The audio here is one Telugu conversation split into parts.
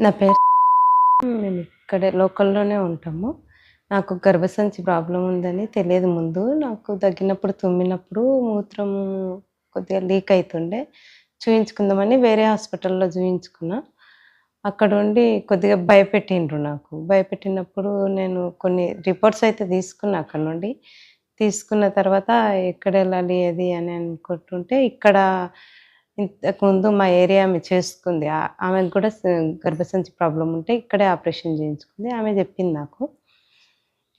నా పేరు మేము ఇక్కడే లోకల్లోనే ఉంటాము. నాకు గర్భసంచి ప్రాబ్లం ఉందని తెలియదు ముందు. నాకు తగ్గినప్పుడు తుమ్మినప్పుడు మూత్రం కొద్దిగా లీక్ అవుతుండే చూయించుకుందామని వేరే హాస్పిటల్లో చూయించుకున్నా. అక్కడ ఉండి కొద్దిగా భయపెట్టిండ్రు నాకు. భయపెట్టినప్పుడు నేను కొన్ని రిపోర్ట్స్ అయితే తీసుకున్నా అక్కడ నుండి. తీసుకున్న తర్వాత ఎక్కడ వెళ్ళాలి ఏది అని అనుకుంటుంటే ఇక్కడ ఇంతకుముందు మా ఏరియా ఆమె చేసుకుంది. ఆమెకు కూడా గర్భసంచి ప్రాబ్లం ఉంటే ఇక్కడే ఆపరేషన్ చేయించుకుంది. ఆమె చెప్పింది నాకు.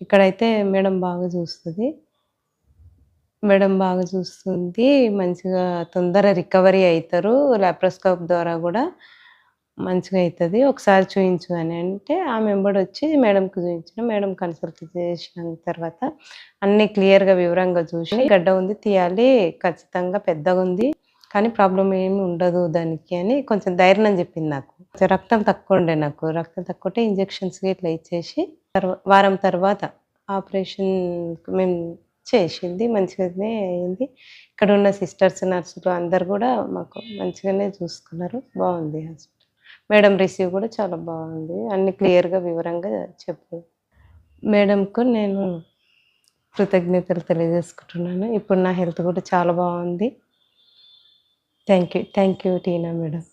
ఇక్కడైతే మేడం బాగా చూస్తుంది. మేడం బాగా చూస్తుంది. మంచిగా తొందర రికవరీ అవుతారు లాప్రోస్కోప్ ద్వారా కూడా మంచిగా అవుతుంది ఒకసారి చూయించు అని అంటే ఆమె వెంబడి వచ్చి మేడంకి చూపించిన మేడం కన్సల్ట్ చేసిన తర్వాత అన్ని క్లియర్గా వివరంగా చూసి గడ్డ ఉంది తీయాలి ఖచ్చితంగా పెద్దగా ఉంది కానీ ప్రాబ్లం ఏమి ఉండదు దానికి అని కొంచెం ధైర్యం చెప్పింది నాకు. రక్తం తక్కువ ఉండే నాకు. రక్తం తక్కువంటే ఇంజెక్షన్స్ ఇట్లా ఇచ్చేసి తర్వా- వారం తర్వాత ఆపరేషన్ మేము చేసింది. మంచిగానే అయింది. ఇక్కడ ఉన్న సిస్టర్స్ నర్సులు అందరు కూడా మాకు మంచిగానే చూసుకున్నారు. బాగుంది హాస్పిటల్. మేడం రిసీవ్ కూడా చాలా బాగుంది. అన్ని క్లియర్గా వివరంగా చెప్పు మేడంకు నేను కృతజ్ఞతలు తెలియజేసుకుంటున్నాను. ఇప్పుడు నా హెల్త్ కూడా చాలా బాగుంది. Thank you. Thank you, Tina, madam.